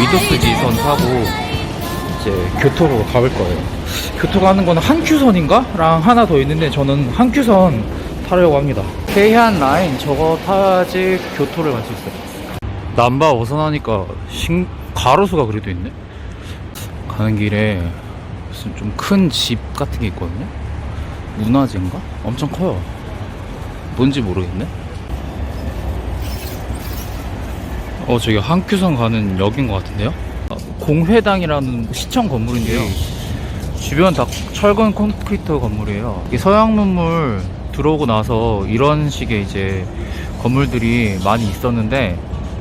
위도스지선 타고 이제 교토로 가볼 거예요. 교토 가는 거는 한큐선인가?랑 하나 더 있는데 저는 한큐선 타려고 합니다. 케이한 라인 저거 타지 교토를 갈 수 있어요. 남바 어선하니까 신 가로수가 그래도 있네. 가는 길에 무슨 좀 큰 집 같은 게 있거든요. 문화재인가? 엄청 커요. 뭔지 모르겠네? 어, 저기 한큐선 가는 역인 것 같은데요? 아, 공회당이라는 시청 건물인데요. 주변 다 철근 콘크리트 건물이에요. 이 서양 문물 들어오고 나서 이런 식의 이제 건물들이 많이 있었는데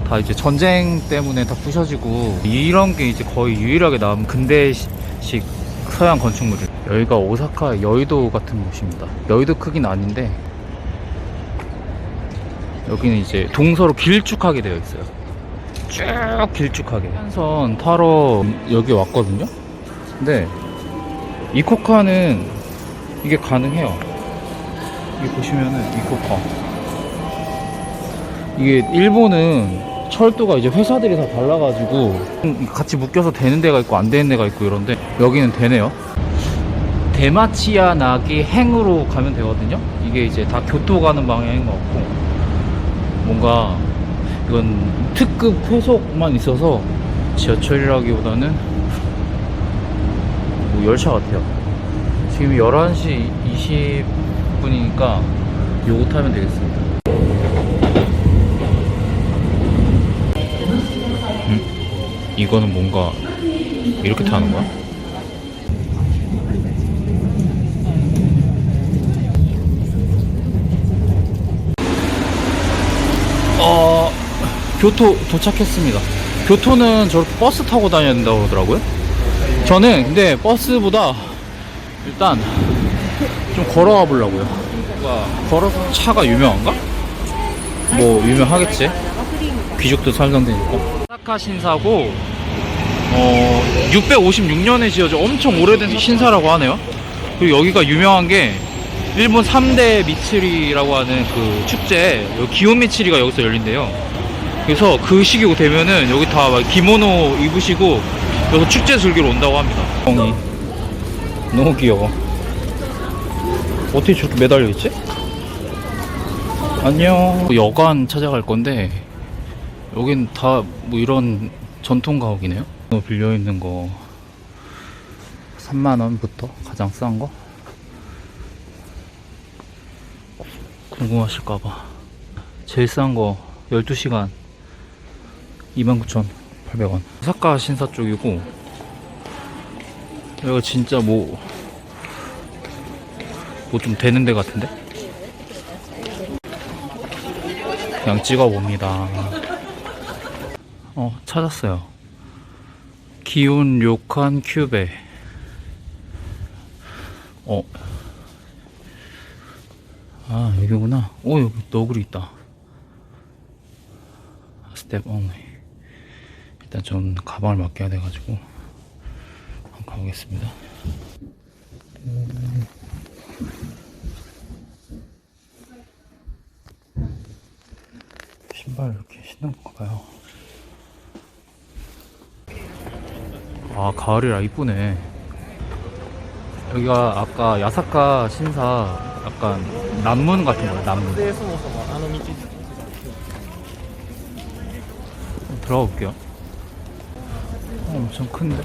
다 이제 전쟁 때문에 다 부셔지고 이런 게 이제 거의 유일하게 남은 근대식 서양 건축물이에요. 여기가 오사카 여의도 같은 곳입니다. 여의도 크긴 아닌데 여기는 이제 동서로 길쭉하게 되어 있어요. 쭉 길쭉하게. 한선 타러 여기 왔거든요. 근데 이코카는 이게 가능해요. 여기 보시면은 이코카. 이게 일본은 철도가 이제 회사들이 다 달라가지고 같이 묶여서 되는 데가 있고 안 되는 데가 있고 이런데 여기는 되네요 대마치야 나기 행으로 가면 되거든요 이게 이제 다 교토 가는 방향인 것 같고 뭔가 이건 특급 회속만 있어서 지하철이라기보다는 뭐 열차 같아요. 지금 11시 20분이니까 요거 타면 되겠습니다. 음? 이거는 뭔가 이렇게 타는 거야? 어, 교토 도착했습니다. 교토는 저렇게 버스 타고 다녀야 된다고 그러더라고요. 저는 근데 버스보다 일단 좀 걸어가 보려고요. 걸어서 차가 유명한가? 뭐 유명하겠지. 귀족도 살던 데니까. 사카 신사고 어 656년에 지어져 엄청 오래된 신사라고 하네요. 그리고 여기가 유명한 게 일본 3대 미츠리라고 하는 그 축제 기온 미츠리가 여기서 열린대요. 그래서 그 시기 되면은 여기 다 막 기모노 입으시고 여기서 축제 즐기러 온다고 합니다. 형이 너무 귀여워. 어떻게 저렇게 매달려 있지? 안녕. 여관 찾아갈 건데 여긴 다 뭐 이런 전통 가옥이네요. 이거 빌려 있는 거 3만 원부터 가장 싼 거. 궁금하실까봐. 제일 싼 거 12시간 29,800원. 사카 신사 쪽이고, 여기가 진짜 뭐, 뭐 좀 되는 데 같은데? 그냥 찍어봅니다. 어, 찾았어요. 기온 료칸 큐베. 어. 아, 여기구나. 오, 여기 너구리 있다. 스텝 only. 일단 전 가방을 맡겨야 돼가지고 한번 가보겠습니다. 음. 신발 이렇게 신는 건가 봐요. 아, 가을이라 이쁘네. 여기가 아까 야사카 신사 약간 남문 같은 거야, 남문. 들어가 볼게요. 어, 엄청 큰데?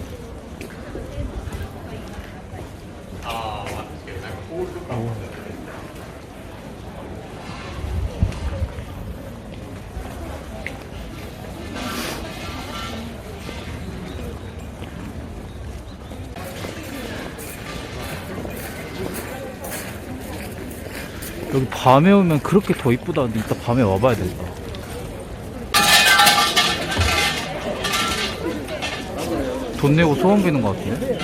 오. 여기 밤에 오면 그렇게 더 이쁘다는데 이따 밤에 와봐야 된다. 돈 내고 소원 비는 것 같은데?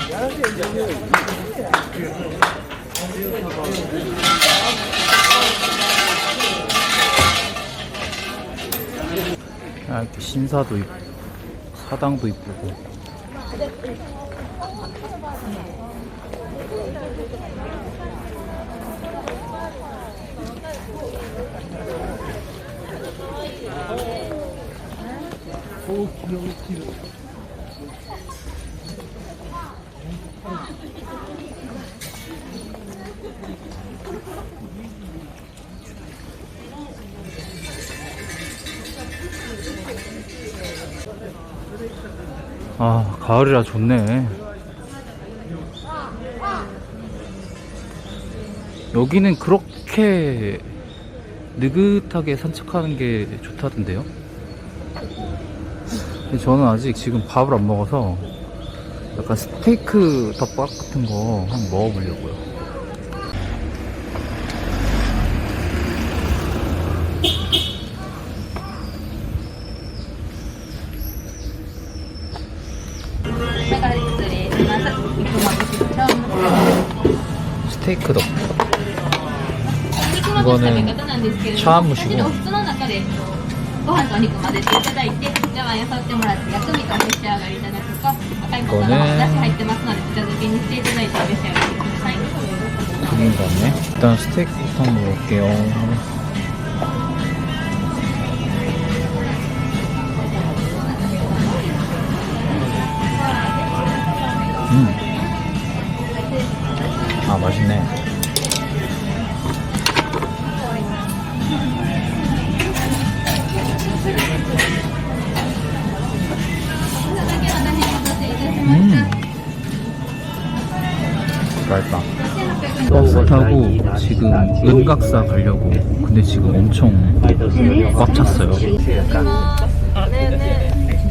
아, 이렇게 신사도 있고, 사당도 이쁘고. 오, 귀여워, 귀여워. 아, 가을이라 좋네. 여기는 그렇게 느긋하게 산책하는 게 좋다던데요? 저는 아직 지금 밥을 안 먹어서 약간 스테이크 덮밥 같은 거 한번 먹어보려고요. 스테이크 덮밥. 이거는 차 안 무시고 お肉混ぜていただいてってもらって薬味とお召し上がりいただく赤いのお出汁入ってますので茶漬けにしていただいてお召し上がりくださいだね。一旦ステーキんでおけよ。うん。あ、マジね。 맛있다. 버스 타고 지금 은각사 가려고. 근데 지금 엄청 꽉 찼어요.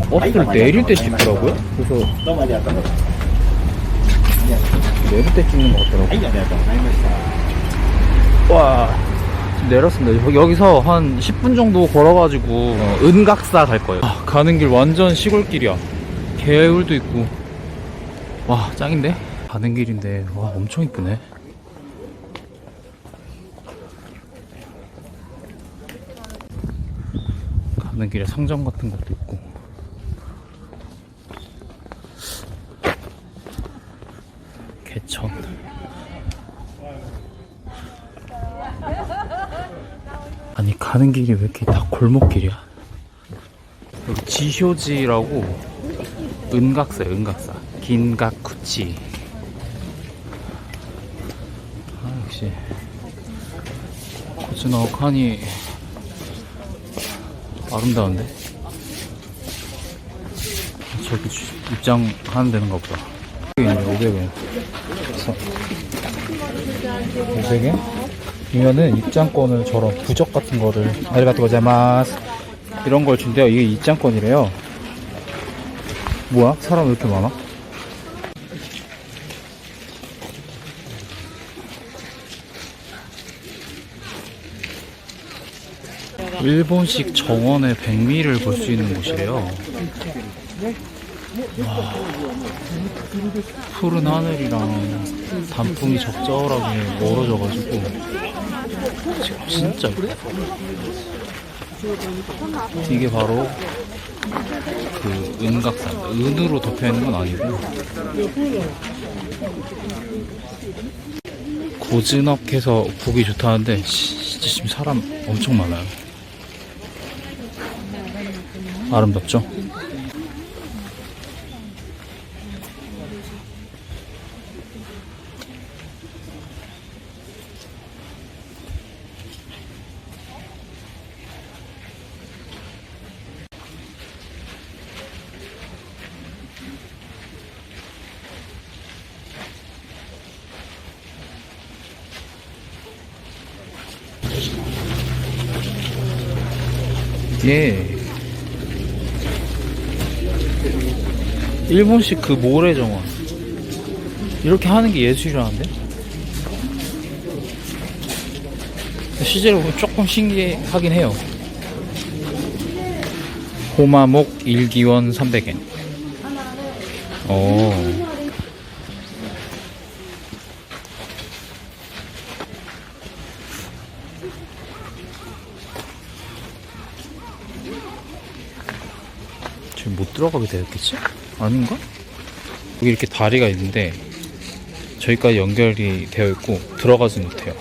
버스를 내릴 때 찍더라고요? 그래서 내릴 때 찍는 것 같더라고요. 와 내렸습니다. 여- 여기서 한 10분 정도 걸어가지고 어, 은각사 갈 거예요. 아, 가는 길 완전 시골길이야. 개울도 있고. 와 짱인데? 가는 길인데 와 엄청 이쁘네. 가는 길에 상점 같은 것도 있고. 개천. 아니 가는 길이 왜 이렇게 다 골목길이야? 여기 지효지라고 은각사야 은각사. 긴각구치 아름다운데? 저기 주- 입장하는 데는가 보다 500원 500원? 이면은 입장권을 저런 부적 같은 거를 아리가또 고자마스. 이런 걸 준대요. 이게 입장권이래요. 뭐야? 사람 왜 이렇게 많아? 일본식 정원의 백미를 볼 수 있는 곳이래요. 와, 푸른 하늘이랑 단풍이 적절하게 멀어져가지고 진짜. 이게 바로 그 은각산 은으로 덮여 있는 건 아니고 고즈넉해서 보기 좋다는데 시- 진짜 지금 사람 엄청 많아요. 아름답죠? 이게 일본식 그 모래 정원. 이렇게 하는 게 예술이라는데? 실제로 조금 신기하긴 해요. 호마목 일기원 300엔. 오. 지금 못 들어가게 되었겠지? 아닌가? 여기 이렇게 다리가 있는데 저기까지 연결이 되어 있고 들어가지 못해요.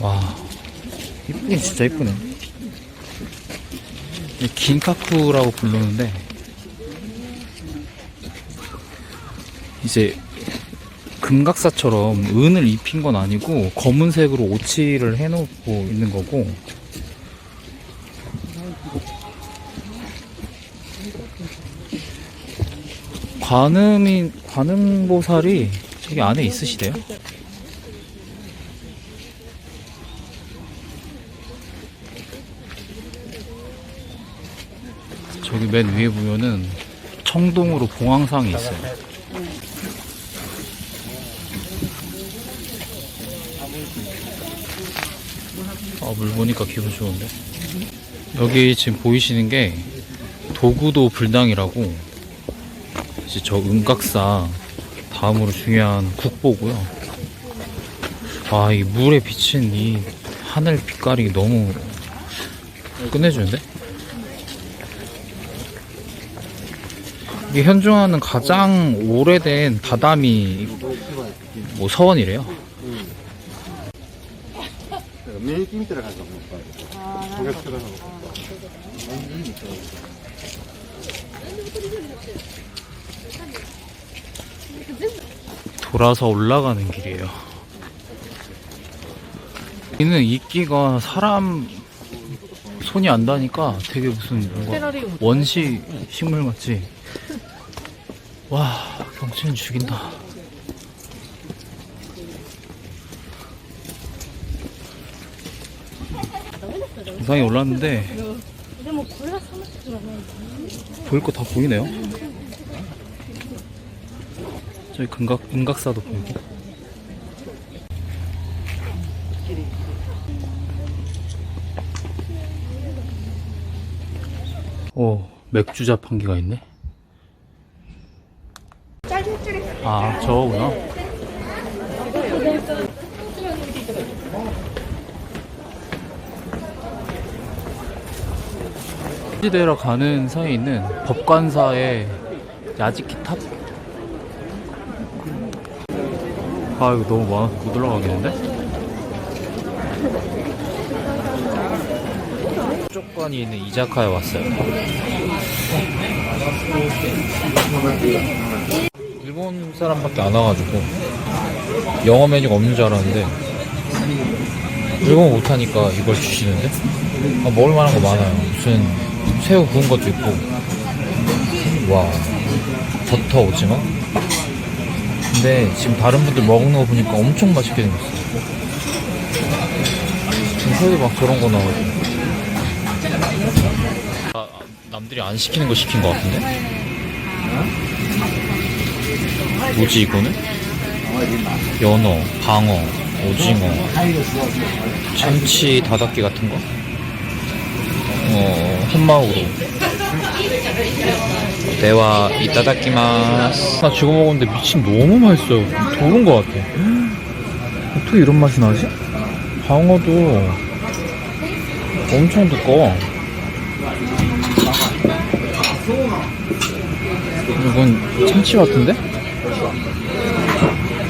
와, 이쁘긴 진짜 이쁘네. 긴카쿠라고 부르는데 이제 금각사처럼 은을 입힌 건 아니고, 검은색으로 오칠을 해놓고 있는 거고, 관음이, 관음보살이 저기 안에 있으시대요? 저기 맨 위에 보면은 청동으로 봉황상이 있어요. 아, 물 보니까 기분 좋은데? 여기 지금 보이시는 게 도구도 불당이라고 이제 저 은각사 다음으로 중요한 국보고요. 아, 이 물에 비친 이 하늘 빛깔이 너무 끝내주는데? 이게 현존하는 가장 오래된 바다미 뭐 서원이래요. 돌아서 올라가는 길이에요. 이는 이끼가 사람 손이 안 다니까 되게 무슨 뭔가 원시 식물 같지. 와 경치는 죽인다. 정상에 올랐는데 보일 거 다 보이네요. 저기 금각, 은각사도 보이고. 오, 맥주 자판기가 있네. 아, 저거구나. 시대로 가는 사이에 있는 법관사의 야지키 탑. 아 이거 너무 많아서 못 올라가겠는데? 수족관이 있는 이자카에 왔어요. 일본 사람밖에 안 와가지고 영어 메뉴가 없는 줄 알았는데 일본어 못하니까 이걸 주시는데? 아, 먹을 만한 거 많아요. 무슨 새우 구운 것도 있고 와 버터 오징어 근데 지금 다른 분들 먹는 거 보니까 엄청 맛있게 생겼어. 지금 새우도 막 저런 거. 아, 아, 남들이 안 시키는 거 시킨 거 같은데? 뭐지 이거는? 연어, 방어, 오징어, 참치 다닥기 같은 거? 어, 햄마우로. 대화 이따다키마스. 나 지금 먹었는데 미친 너무 맛있어요. 도른 것 같아. 어떻게 이런 맛이 나지? 방어도 엄청 두꺼워. 이건 참치 같은데?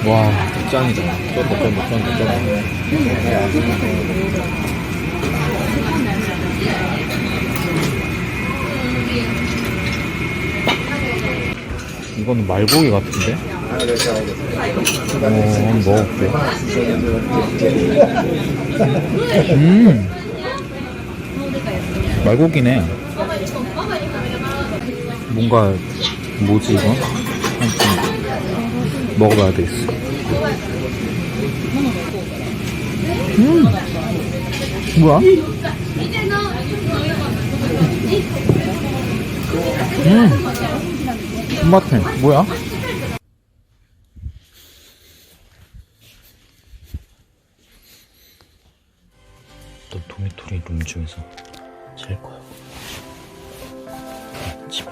와. 짱이다. 쩐다 이거는 말고기 같은데? 어, 먹어볼게. 음, 말고기네. 뭔가, 뭐지, 이거? 먹어봐야 되겠어. 음, 뭐야? 음. 손맛해 뭐야? 또 도미토리 룸 중에서 제일 거야 집